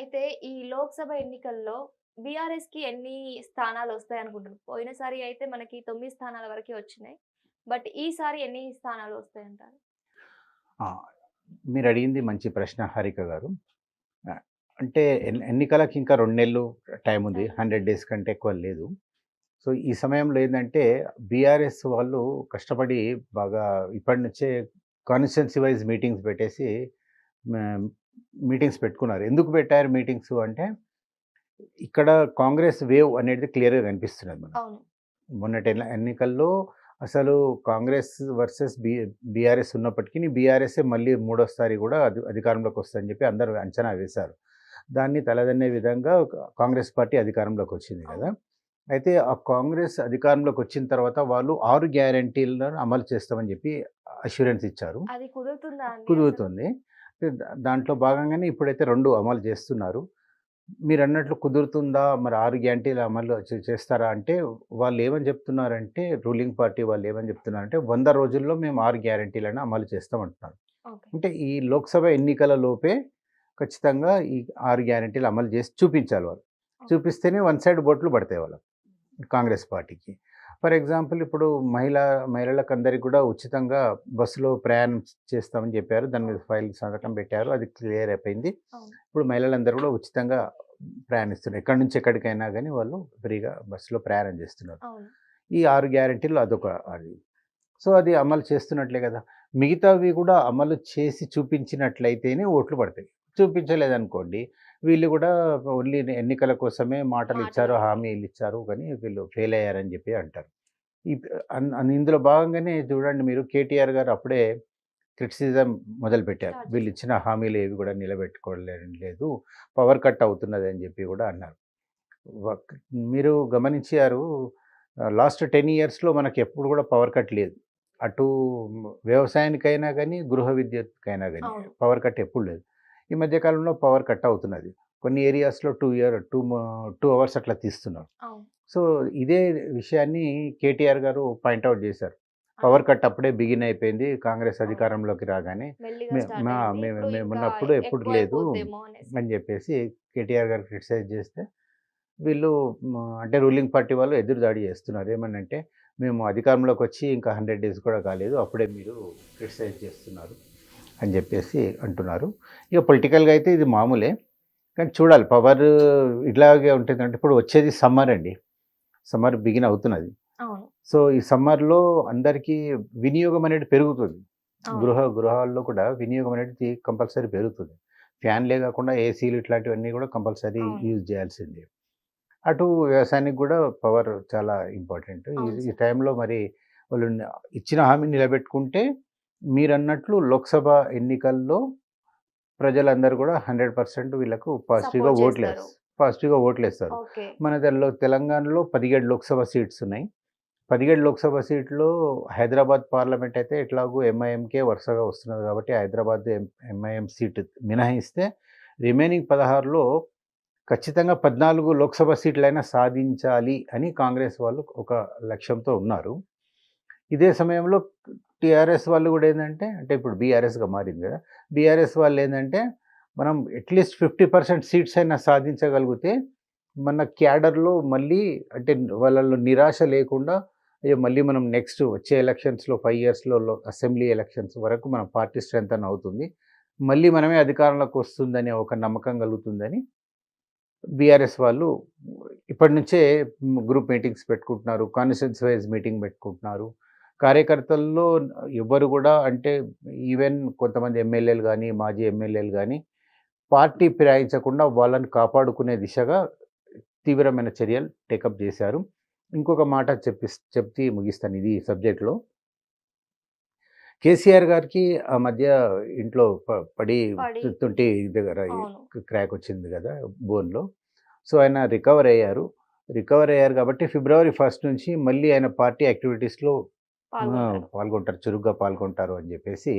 అయితే ఈ లోక్సభ ఎన్నికల్లో బీఆర్ఎస్కి ఎన్ని స్థానాలు వస్తాయి అనుకుంటున్నారు పోయినసారి అయితే మనకి తొమ్మిది స్థానాల వరకే వచ్చినాయి. బట్ ఈసారి ఎన్ని స్థానాలు వస్తాయి అంటారు మీరు అడిగింది మంచి ప్రశ్న హారిక గారు. అంటే ఎన్- ఎన్నికలకి ఇంకా రెండు నెలలు టైం ఉంది హండ్రెడ్ డేస్ కంటే ఎక్కువ లేదు. సో ఈ సమయంలో ఏంటంటే బీఆర్ఎస్ వాళ్ళు కష్టపడి బాగా ఇప్పటి నుంచే కాన్స్టిట్యున్సీ వైజ్ మీటింగ్స్ పెట్టేసి మీటింగ్స్ పెట్టుకున్నారు. ఎందుకు పెట్టారు మీటింగ్స్ అంటే ఇక్కడ కాంగ్రెస్ వేవ్ అనేది క్లియర్గా కనిపిస్తున్నది అవును. మొన్నటి ఎన్ని- ఎన్నికల్లో అసలు కాంగ్రెస్ వర్సెస్ బి బీఆర్ఎస్ ఉన్నప్పటికీ బీఆర్ఎస్ఏ మళ్ళీ మూడోసారి కూడా అధి అధికారంలోకి వస్తుందని చెప్పి అందరూ అంచనా వేశారు. దాన్ని తలదన్నే విధంగా కాంగ్రెస్ పార్టీ అధికారంలోకి వచ్చింది కదా. అయితే ఆ కాంగ్రెస్ అధికారంలోకి వచ్చిన తర్వాత వాళ్ళు ఆరు గ్యారంటీలను అమలు చేస్తామని చెప్పి అష్యూరెన్స్ ఇచ్చారు. అది కుదురుతుందా. దాంట్లో భాగంగానే ఇప్పుడైతే రెండు అమలు చేస్తున్నారు. మీరు అన్నట్లు కుదురుతుందా? మరి ఆరు గ్యారంటీలు అమలు చేస్తారా? అంటే వాళ్ళు ఏమని చెప్తున్నారంటే రూలింగ్ పార్టీ వాళ్ళు ఏమని చెప్తున్నారంటే వంద రోజుల్లో మేము ఆరు గ్యారంటీలను అమలు చేస్తామంటున్నారు. అంటే ఈ లోక్సభ ఎన్నికల లోపే ఖచ్చితంగా ఈ ఆరు గ్యారంటీలు అమలు చేసి చూపించాలి వాళ్ళు. చూపిస్తేనే వన్ సైడ్ ఓట్లు పడతాయి వాళ్ళకి కాంగ్రెస్ పార్టీకి. ఫర్ ఎగ్జాంపుల్ ఇప్పుడు మహిళా మహిళలకు అందరికీ కూడా ఉచితంగా బస్సులో ప్రయాణం చేస్తామని చెప్పారు. దాని మీద ఫైల్ సంతకం పెట్టారు. అది క్లియర్ అయిపోయింది. ఇప్పుడు మహిళలందరూ కూడా ఉచితంగా ప్రయాణిస్తున్నారు. ఎక్కడి నుంచి ఎక్కడికైనా కానీ వాళ్ళు ఫ్రీగా బస్సులో ప్రయాణం చేస్తున్నారు. ఈ ఆరు గ్యారెంటీలు అదొక అది. సో అది అమలు చేస్తున్నట్లే కదా. మిగతావి కూడా అమలు చేసి చూపించినట్లయితేనే ఓట్లు పడతాయి. చూపించలేదనుకోండి. వీళ్ళు కూడా ఓన్లీ ఎన్నికల కోసమే మాటలు ఇచ్చారు. హామీలు ఇచ్చారు కానీ వీళ్ళు ఫెయిల్ అయ్యారని చెప్పి అంటారు. ఈ ఇందులో భాగంగానే చూడండి మీరు కేటీఆర్ గారు అప్పుడే క్రిటిసిజం మొదలుపెట్టారు. వీళ్ళు ఇచ్చిన హామీలు ఏవి కూడా నిలబెట్టుకోలేని లేదు. పవర్ కట్ అవుతున్నది అని చెప్పి కూడా అన్నారు. మీరు గమనించారు లాస్ట్ టెన్ ఇయర్స్లో మనకి ఎప్పుడు కూడా పవర్ కట్ లేదు. అటు వ్యవసాయానికైనా కానీ గృహ విద్యుత్కైనా కానీ. పవర్ కట్ ఎప్పుడు లేదు. ఈ మధ్య కాలంలో పవర్ కట్ అవుతున్నది. కొన్ని ఏరియాస్లో two year two two hours అట్లా తీస్తున్నారు. సో ఇదే విషయాన్ని కేటీఆర్ గారు పాయింట్అవుట్ చేశారు. పవర్ కట్ అప్పుడే బిగిన్ అయిపోయింది. కాంగ్రెస్ అధికారంలోకి రాగానే మెల్లిగా మే- start మా- అయింది. మేము- ఇప్పుడు మేము ఇంకా ఉన్నప్పుడు ఎప్పుడు లేదు. అని చెప్పేసి కేటీఆర్ గారు క్రిటిసైజ్ చేస్తే వీళ్ళు అంటే రూలింగ్ పార్టీ వాళ్ళు ఎదురు దాడి చేస్తున్నారు. ఏమనంటే మేము అధికారంలోకి వచ్చి ఇంకా హండ్రెడ్ డేస్ కూడా కాలేదు. అప్పుడే మీరు క్రిటిసైజ్ చేస్తున్నారు. అని చెప్పేసి అంటున్నారు. ఇక పొలిటికల్గా అయితే ఇది మామూలే. కానీ చూడాలి పవర్ ఇట్లాగే ఉంటుంది అంటే ఇప్పుడు వచ్చేది సమ్మర్ అండి. సమ్మర్ బిగిన్ అవుతున్నది. సో ఈ సమ్మర్లో అందరికీ వినియోగం అనేది పెరుగుతుంది. గృహ గృహాల్లో కూడా వినియోగం అనేది కంపల్సరీ పెరుగుతుంది. ఫ్యాన్లే కాకుండా ఏసీలు ఇట్లాంటివన్నీ కూడా కంపల్సరీ. యూజ్ చేయాల్సిందే. అటు వ్యవసాయానికి కూడా పవర్ చాలా ఇంపార్టెంట్. ఈ. టైంలో మరి వాళ్ళు ఇచ్చిన హామీ నిలబెట్టుకుంటే మీరు అన్నట్లు లోక్సభ ఎన్నికల్లో ప్రజలందరూ కూడా హండ్రెడ్ పర్సెంట్ వీళ్ళకు పాజిటివ్గా Support ఓట్లు చేస్తారు. పాజిటివ్గా ఓట్లు వేస్తారు ఓకే. మన దానిలో తెలంగాణలో పదిహేడు లోక్సభ సీట్స్ ఉన్నాయి. పదిహేడు లోక్సభ సీట్లో హైదరాబాద్ పార్లమెంట్ అయితే ఎట్లాగూ ఎంఐఎంకే వరుసగా వస్తున్నది కాబట్టి హైదరాబాద్ ఎంఐఎం సీట్ మినహాయిస్తే రిమైనింగ్ పదహారులో ఖచ్చితంగా పద్నాలుగు లోక్సభ సీట్లైనా సాధించాలి అని కాంగ్రెస్ వాళ్ళు ఒక లక్ష్యంతో ఉన్నారు. ఇదే సమయంలో టీఆర్ఎస్ వాళ్ళు కూడా ఏంటంటే అంటే ఇప్పుడు బీఆర్ఎస్గా మారింది కదా బీఆర్ఎస్ వాళ్ళు ఏంటంటే మనం అట్లీస్ట్ ఫిఫ్టీ పర్సెంట్ సీట్స్ అయినా సాధించగలిగితే మన క్యాడర్లో మళ్ళీ అంటే వాళ్ళలో నిరాశ లేకుండా అయ్యో మళ్ళీ మనం నెక్స్ట్ వచ్చే ఎలక్షన్స్లో ఫైవ్ ఇయర్స్లో అసెంబ్లీ ఎలక్షన్స్ వరకు మన పార్టీ స్ట్రెంత్ అని అవుతుంది. మళ్ళీ మనమే అధికారంలోకి వస్తుందని ఒక నమ్మకం కలుగుతుందని బీఆర్ఎస్ వాళ్ళు ఇప్పటి నుంచే గ్రూప్ మీటింగ్స్ పెట్టుకుంటున్నారు కాన్స్టిట్యూన్స్ వైజ్ మీటింగ్ పెట్టుకుంటున్నారు. కార్యకర్తల్లో ఎవరు కూడా అంటే ఈవెన్ కొంతమంది ఎమ్మెల్యేలు కానీ మాజీ ఎమ్మెల్యేలు కానీ పార్టీ ఫిరాయించకుండా వాళ్ళని కాపాడుకునే దిశగా తీవ్రమైన చర్యలు టేకప్ చేశారు. ఇంకొక మాట చెప్పి చెప్తే ముగిస్తాను ఇది సబ్జెక్ట్లో. కేసీఆర్ గారికి ఆ మధ్య ఇంట్లో పడి. తుంటి దగ్గర క్రాక్ వచ్చింది కదా బోన్లో. సో ఆయన రికవర్ అయ్యారు. రికవర్ అయ్యారు కాబట్టి ఫిబ్రవరి ఫస్ట్ నుంచి మళ్ళీ ఆయన పార్టీ యాక్టివిటీస్లో పాల్గొంటారు. చురుగ్గా పాల్గొంటారు అని చెప్పేసి